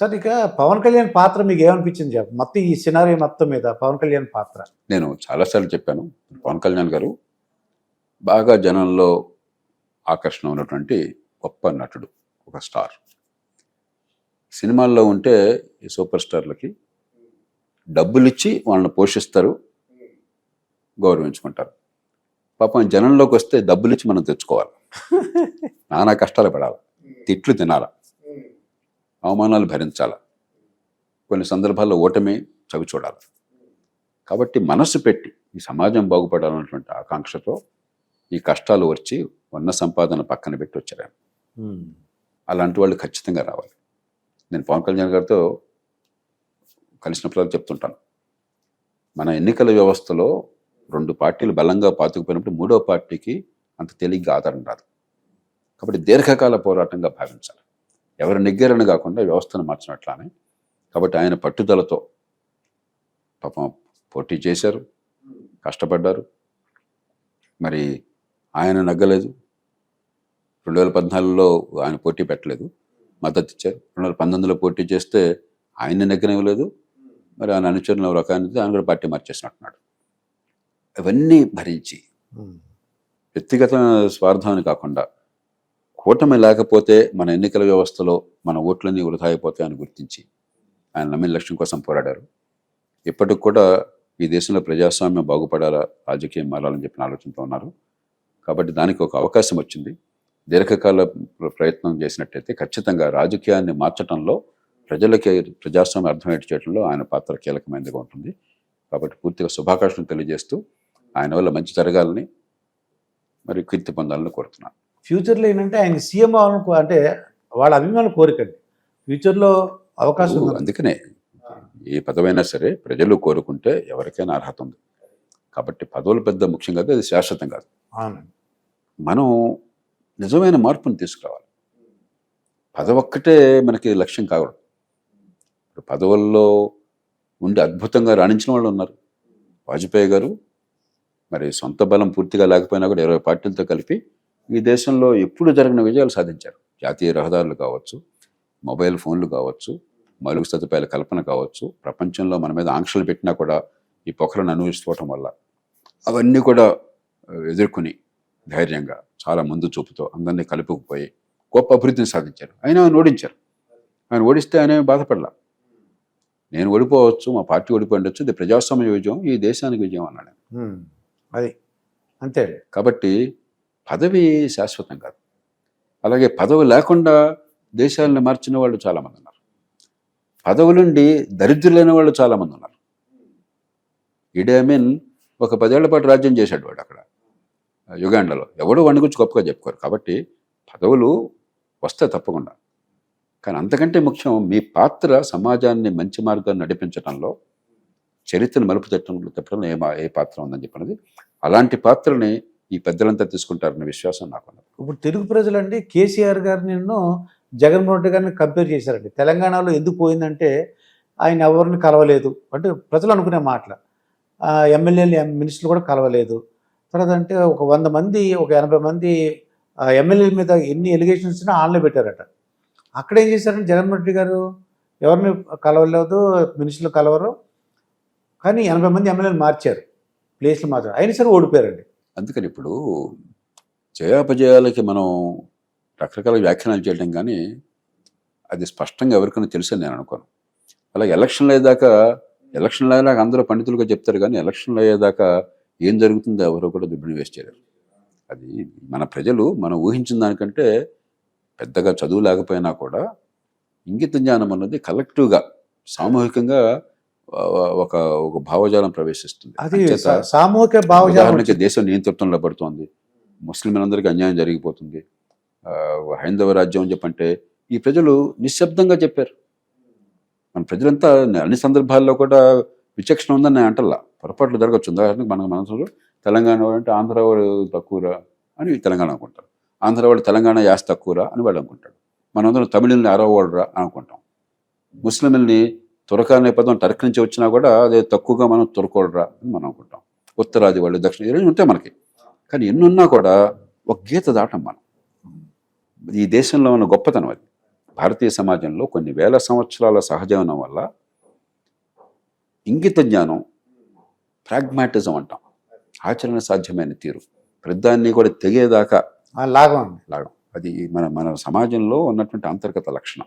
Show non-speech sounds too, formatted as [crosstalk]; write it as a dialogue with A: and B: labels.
A: Sir ఇక పవన్ కళ్యాణ్ పాత్ర మీకు ఏమనిపించింది చెప్ప మొత్తం ఈ సినారీ మొత్తం మీద పవన్ కళ్యాణ్ పాత్ర?
B: నేను చాలాసార్లు చెప్పాను పవన్ కళ్యాణ్ గారు బాగా జనంలో ఆకర్షణ ఉన్నటువంటి గొప్ప నటుడు ఒక స్టార్. సినిమాల్లో ఉంటే ఈ సూపర్ స్టార్లకి డబ్బులు ఇచ్చి వాళ్ళని పోషిస్తారు గౌరవించుకుంటారు. పాపం జనంలోకి వస్తే డబ్బులు ఇచ్చి మనం తెచ్చుకోవాలి. [laughs] నానా కష్టాలు పడాలి. తిట్లు తినాలి. అవమానాలు భరించాలి. కొన్ని సందర్భాల్లో ఓటమి చవి చూడాలి. కాబట్టి మనసు పెట్టి ఈ సమాజం బాగుపడాలన్నటువంటి ఆకాంక్షతో ఈ కష్టాలు వచ్చి ఉన్న సంపాదన పక్కన పెట్టి వచ్చారు. అలాంటి వాళ్ళు ఖచ్చితంగా రావాలి. నేను పవన్ కళ్యాణ్ గారితో కలిసినప్పుడు చెప్తుంటాను. మన ఎన్నికల వ్యవస్థలో రెండు పార్టీలు బలంగా పాతుకుపోయినప్పుడు మూడో పార్టీకి అంత తేలిగ్గా ఆధారం రాదు. కాబట్టి దీర్ఘకాల పోరాటంగా భావించాలి. ఎవరు నెగ్గారని కాకుండా వ్యవస్థను మార్చినట్లానే కాబట్టి ఆయన పట్టుదలతో పాపం పోటీ చేశారు కష్టపడ్డారు. మరి ఆయన నగ్గలేదు. రెండు వేల పద్నాలుగులో ఆయన పోటీ పెట్టలేదు. మద్దతు ఇచ్చారు. రెండు వేల పంతొమ్మిదిలో పోటీ చేస్తే ఆయన నెగ్గనివ్వలేదు. మరి ఆయన అనుచరులు ఎవరు ఒక ఆయన కూడా పార్టీ మార్చేసినట్టున్నాడు. ఇవన్నీ భరించి. వ్యక్తిగత స్వార్థాన్ని కాకుండా కూటమి లేకపోతే మన ఎన్నికల వ్యవస్థలో మన ఓట్లన్నీ వృధా అయిపోతాయని గుర్తించి ఆయన నమ్మిన లక్ష్యం కోసం పోరాడారు. ఇప్పటికి కూడా ఈ దేశంలో ప్రజాస్వామ్యం బాగుపడాలా రాజకీయం మారాలని చెప్పిన ఆలోచనతో ఉన్నారు. కాబట్టి దానికి ఒక అవకాశం వచ్చింది. దీర్ఘకాల ప్రయత్నం చేసినట్టయితే ఖచ్చితంగా రాజకీయాన్ని మార్చడంలో ప్రజలకి ప్రజాస్వామ్యం అర్థమయ్యే చేయడంలో ఆయన పాత్ర కీలకమైనదిగా ఉంటుంది. కాబట్టి పూర్తిగా శుభాకాంక్షలు తెలియజేస్తూ ఆయన వల్ల మంచి జరగాలని మరియు కీర్తి పొందాలని కోరుతున్నాను.
A: ఫ్యూచర్లో ఏంటంటే ఆయన సీఎం అవ్వాలని అంటే వాళ్ళ అభిమానుల కోరికండి ఫ్యూచర్లో అవకాశం.
B: అందుకనే ఏ పదవైనా సరే ప్రజలు కోరుకుంటే ఎవరికైనా అర్హత ఉంది. కాబట్టి పదవులు పెద్ద ముఖ్యం కాదు అది శాశ్వతం కాదు. మనం నిజమైన మార్పుని తీసుకురావాలి. పదవి ఒక్కటే మనకి లక్ష్యం కావడం ఇప్పుడు పదవుల్లో ఉండి అద్భుతంగా రాణించిన వాళ్ళు ఉన్నారు. వాజ్పేయి గారు మరి సొంత బలం పూర్తిగా లేకపోయినా కూడా ఇరవై పార్టీలతో కలిపి ఈ దేశంలో ఎప్పుడు జరిగిన విజయాలు సాధించారు? జాతీయ రహదారులు కావచ్చు మొబైల్ ఫోన్లు కావచ్చు మౌలిక సదుపాయాల కల్పన కావచ్చు ప్రపంచంలో మన మీద ఆంక్షలు పెట్టినా కూడా ఈ పొఖలను అనుభవించుకోవటం వల్ల అవన్నీ కూడా ఎదుర్కొని ధైర్యంగా చాలా ముందు చూపుతో అందరినీ కలుపుకుపోయి గొప్ప అభివృద్ధిని సాధించారు. అయినా ఆయన ఓడించారు. ఆయన ఓడిస్తే ఆయన బాధపడలా. నేను ఓడిపోవచ్చు మా పార్టీ ఓడిపోయి ఉండొచ్చు ఇది ప్రజాస్వామ్య విజయం ఈ దేశానికి విజయం అన్నాడు ఆయన.
A: అది. అంతే
B: కాబట్టి పదవి శాశ్వతం కాదు. అలాగే పదవి లేకుండా దేశాలను మార్చిన వాళ్ళు చాలామంది ఉన్నారు. పదవులుండి దరిద్రులైన వాళ్ళు చాలామంది ఉన్నారు. ఇడేమిన్ ఒక పదేళ్ళ పాటు రాజ్యం చేశాడు వాడు అక్కడ. యుగాండలో. ఎవడో వాడిని గురించి గొప్పగా చెప్పుకోరు. కాబట్టి పదవులు వస్తే తప్పకుండా. కానీ అంతకంటే ముఖ్యం మీ పాత్ర సమాజాన్ని మంచి మార్గాన్ని నడిపించడంలో చరిత్రను మలుపు తిట్టడంలో తిప్పడంలో ఏ మా- ఏ పాత్ర ఉందని చెప్పినది. అలాంటి పాత్రని ఈ పెద్దలంతా తీసుకుంటారన్న విశ్వాసం నాకు
A: ఇప్పుడు తెలుగు ప్రజలండి కేసీఆర్ గారిని నిన్ను జగన్మోహన్ రెడ్డి గారిని కంపేర్ చేశారండి. తెలంగాణలో ఎందుకు పోయిందంటే ఆయన ఎవరిని కలవలేదు. అంటే ప్రజలు అనుకునే మాటలు. ఎమ్మెల్యేలు మినిస్టర్లు కూడా కలవలేదు. తర్వాత అంటే ఒక వంద మంది ఒక ఎనభై మంది ఎమ్మెల్యేల మీద ఎన్ని ఎలిగేషన్స్ ఆన్లో పెట్టారట. అక్కడ ఏం చేశారంటే జగన్మోహన్ రెడ్డి గారు? ఎవరిని కలవలేదు మినిస్టర్లు కలవరు. కానీ ఎనభై మంది ఎమ్మెల్యేలు మార్చారు. ప్లేస్లు మార్చారు. అయినా సరే ఓడిపోయారండి.
B: అందుకని ఇప్పుడు జయాపజయాలకి మనం రకరకాల వ్యాఖ్యానాలు చేయడం కానీ అది స్పష్టంగా ఎవరికైనా తెలుసని నేను అనుకోను. అలా ఎలక్షన్లు అయ్యేదాకా ఎలక్షన్లు అయ్యేదాకా అందరూ పండితులుగా చెప్తారు కానీ ఎలక్షన్లు అయ్యేదాకా ఏం జరుగుతుందో ఎవరో కూడా దుబ్బిని వేస్ట్ చేయలేరు. అది మన ప్రజలు మనం ఊహించిన దానికంటే పెద్దగా చదువు లేకపోయినా కూడా ఇంగిత జ్ఞానం అన్నది కలెక్టివ్గా సామూహికంగా ఒక ఒక భావజాలం ప్రవేశిస్తుంది.
A: అది సామూహిక భావజాలం
B: ఉదాహరణకి దేశం నియంతృత్వంలో పడుతోంది ముస్లింలందరికీ అన్యాయం జరిగిపోతుంది. హైందవ రాజ్యం అని చెప్పంటే ఈ ప్రజలు నిశ్శబ్దంగా చెప్పారు. మన ప్రజలంతా అన్ని సందర్భాల్లో కూడా విచక్షణ ఉందని నేను అంటల్లా. పొరపాట్లు జరగచ్చు. ఉదాహరణకి మన మనసులో తెలంగాణ వాడు అంటే ఆంధ్ర వాడు తక్కువరా అని తెలంగాణ అనుకుంటారు. ఆంధ్ర వాడు తెలంగాణ యాస్ తక్కువరా అని వాళ్ళు అనుకుంటాడు మనందరం తమిళని అరవ వాడురా అనుకుంటాం. ముస్లింల్ని తురక అనే పదం టర్క్ నుంచి వచ్చినా కూడా అదే తక్కువగా మనం తురకోడరా అని మనం అనుకుంటాం. ఉత్తరాది వాళ్ళు దక్షిణ ఈ ఉంటాయి మనకి. కానీ ఎన్నున్నా కూడా ఒక గీత దాటం మనం. ఈ దేశంలో ఉన్న గొప్పతనం అది. భారతీయ సమాజంలో కొన్ని వేల సంవత్సరాల సహజీవనం వల్ల ఇంగిత జ్ఞానం ప్రాగ్మాటిజం అంటాం. ఆచరణ సాధ్యమైన తీరు. ప్రతిదాన్ని కూడా తెగేదాకా
A: లాగం
B: లాగం. అది మన మన సమాజంలో ఉన్నటువంటి అంతర్గత లక్షణం.